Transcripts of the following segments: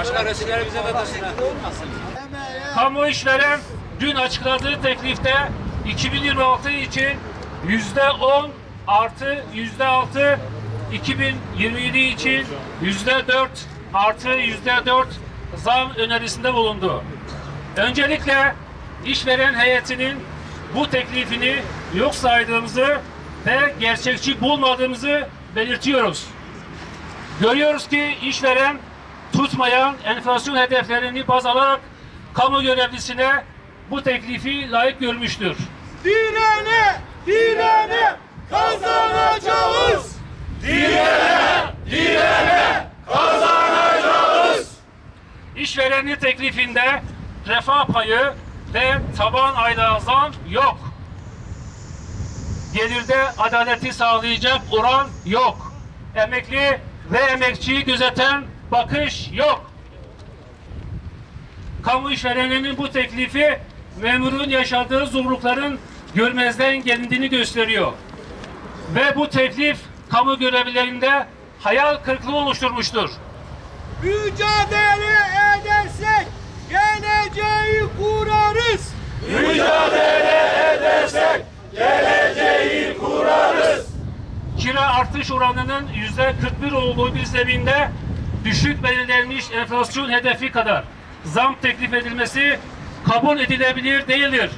Başka resimleri bize de taşıyın. Kamu işveren dün açıkladığı teklifte 2026 için yüzde 10 artı yüzde 6 2027 için yüzde 4 artı yüzde 4 zam önerisinde bulundu. Öncelikle işveren heyetinin bu teklifini yok saydığımızı ve gerçekçi bulmadığımızı belirtiyoruz. Görüyoruz ki işveren tutmayan enflasyon hedeflerini baz alarak kamu görevlisine bu teklifi layık görmüştür. Direne, direne kazanacağız. İşverenin teklifinde refah payı ve taban aylığa zam yok. Gelirde adaleti sağlayacak oran yok. Emekli ve emekçiyi gözeten bakış yok. Kamu işvereninin bu teklifi memurun yaşadığı zorlukların görmezden gelindiğini gösteriyor. Ve bu teklif kamu görevlilerinde hayal kırıklığı oluşturmuştur. Mücadele edersek geleceği kurarız. kira artış oranının yüzde 41 olduğu bir zeminde düşük belirlenmiş enflasyon hedefi kadar zam teklif edilmesi kabul edilebilir değildir.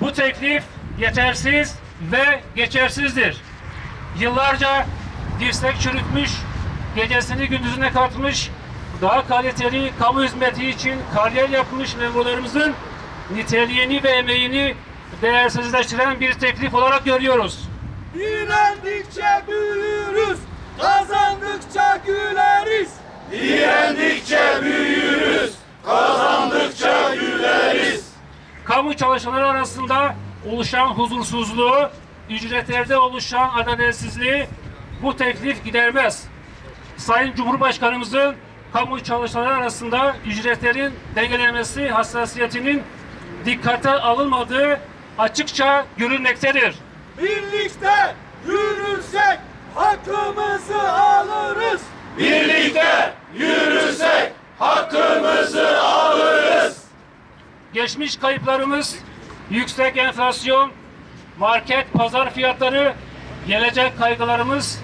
Bu teklif yetersiz ve geçersizdir. Yıllarca dirsek çürütmüş, gecesini gündüzüne katmış, daha kaliteli kamu hizmeti için kariyer yapmış memurlarımızın niteliğini ve emeğini değersizleştiren bir teklif olarak görüyoruz. Direndikçe büyürüz. Kazandıkça güleriz. Kamu çalışanları arasında oluşan huzursuzluğu, ücretlerde oluşan adaletsizliği bu teklif gidermez. Sayın Cumhurbaşkanımızın kamu çalışanları arasında ücretlerin dengelenmesi hassasiyetinin dikkate alınmadığı açıkça görülmektedir. Birlikte yürürsek hakkımızı alırız. Geçmiş kayıplarımız, yüksek enflasyon, market pazar fiyatları, gelecek kaygılarımız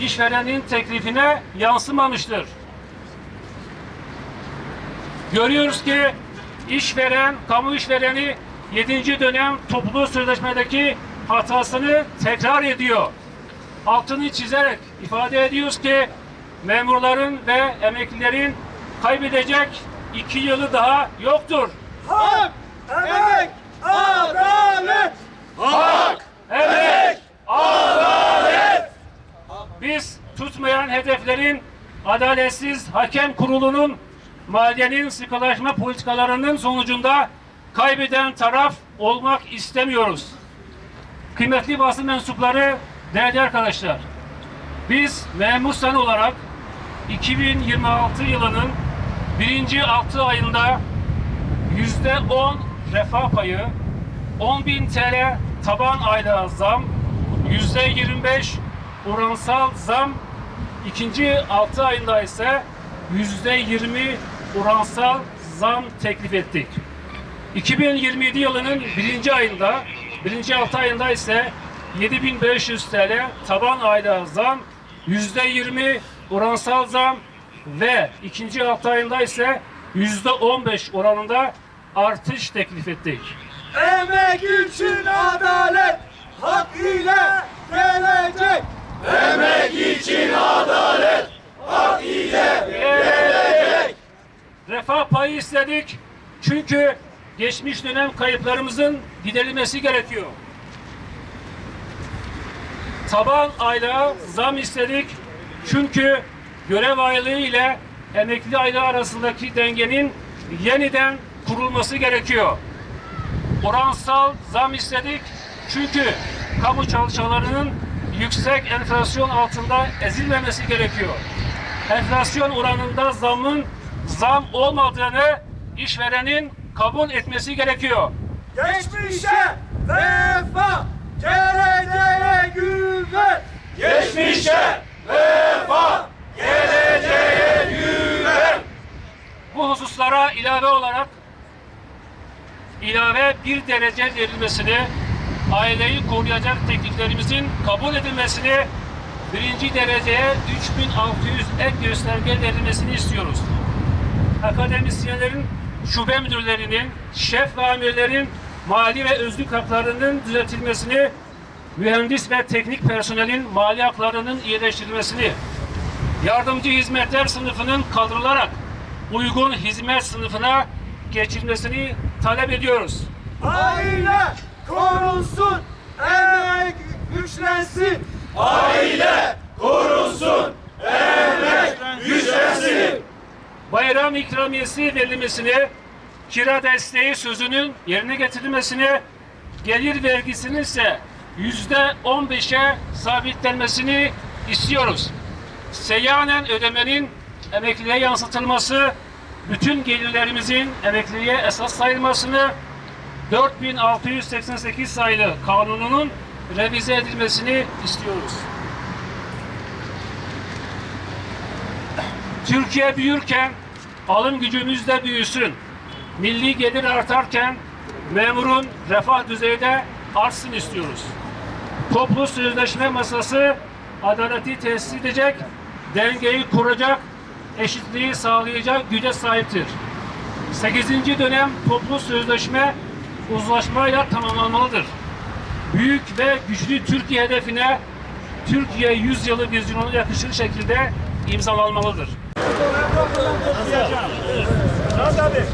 işverenin teklifine yansımamıştır. Görüyoruz ki işveren, kamu işvereni 7. dönem toplu sözleşmedeki hatasını tekrar ediyor. Altını çizerek ifade ediyoruz ki memurların ve emeklilerin kaybedecek iki yılı daha yoktur. Hak, emek, adalet. Evet. Adalet. Biz tutmayan hedeflerin adaletsiz hakem kurulunun maliyenin sıkılaşma politikalarının sonucunda kaybeden taraf olmak istemiyoruz. Kıymetli basın mensupları, değerli arkadaşlar. Biz memur olarak 2026 yılının birinci altı ayında yüzde 10 refah payı, 10.000 TL taban aylığa zam, yüzde 25 oransal zam, ikinci 6 ayında ise yüzde 20 oransal zam teklif ettik. 2027 yılının birinci ayında, birinci 6 ayında ise 7500 TL taban aylığa zam, yüzde 20 oransal zam ve ikinci 6 ayında ise yüzde 15 oranında artış teklif ettik. Emek için adalet, hak ile gelecek. Refah payı istedik çünkü geçmiş dönem kayıplarımızın giderilmesi gerekiyor. Taban aylığa zam istedik çünkü görev aylığı ile emekli aylığı arasındaki dengenin yeniden kurulması gerekiyor. Oransal zam istedik çünkü kamu çalışanlarının yüksek enflasyon altında ezilmemesi gerekiyor. Enflasyon oranında zamın zam olmadığını işverenin kabul etmesi gerekiyor. Geçmişe vefa, geleceğe güven. Geçmişe vefa, geleceğe güven. İlave olarak ilave bir derece verilmesini, aileyi koruyacak tekliflerimizin kabul edilmesini, birinci dereceye 3600 ek gösterge verilmesini istiyoruz. Akademisyenlerin, şube müdürlerinin, şef ve amirlerin mali ve özlük haklarının düzeltilmesini, mühendis ve teknik personelin mali haklarının iyileştirilmesini, yardımcı hizmetler sınıfının kaldırılarak uygun hizmet sınıfına geçilmesini talep ediyoruz. Aile korunsun, emek güçlensin. Aile korunsun, emek güçlensin. Bayram ikramiyesi verilmesini, kira desteği sözünün yerine getirilmesini, gelir vergisinin ise yüzde on beşe sabitlenmesini istiyoruz. Seyyanen ödemenin emekliliğe yansıtılması, bütün gelirlerimizin emekliliğe esas sayılmasını, 4688 sayılı kanununun revize edilmesini istiyoruz. Türkiye büyürken alım gücümüz de büyüsün. Milli gelir artarken memurun refah düzeyi de artsın istiyoruz. Toplu sözleşme masası adaleti tesis edecek, dengeyi kuracak, eşitliği sağlayacak güce sahiptir. 8. dönem toplu sözleşme uzlaşmayla tamamlanmalıdır. Büyük ve güçlü Türkiye hedefine Türkiye 100 yılı vizyonuna yakışır şekilde imzalanmalıdır. Tabii.